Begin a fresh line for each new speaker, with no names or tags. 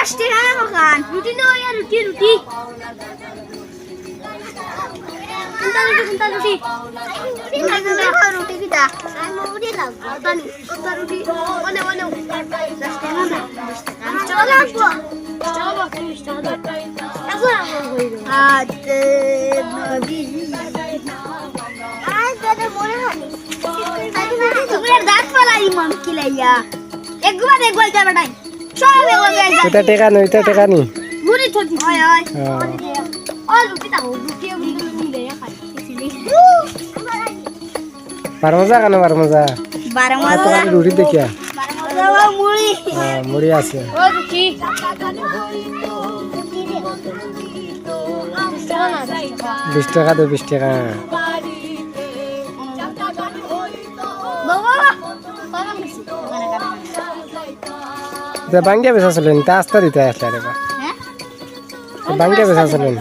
দশ টাকা খান রুটি দাও ইয়া রুটি রুটি। রুটি কিটা রুটি। তানি ওটা রুটি ওনে ওনে দশ টাকা চলো আসব। চলো বিশ টাকা দাদা মনে হয় দাঁত পালাই মন কিলাইয়া। একবার একবার যাবে নাই
এটা টেকা নি এটা টেকা নি
হয় হয়
হ্যাঁ।
রুটি দাও রুটি খাই
কেন বার মজা
বারো
আর তোমার রুটি দেখিয়া
মজা মুড়ি
হ্যাঁ মুড়ি আছে
ও রুটি
বিশ টাকা দে বিশ টাকা
বাবা
এটা বাঙ্গিয়া বেচা চলেন তা আস্তা দিতে আসলে
হ্যাঁ?
বাঙ্গিয়া বেচা চলেন।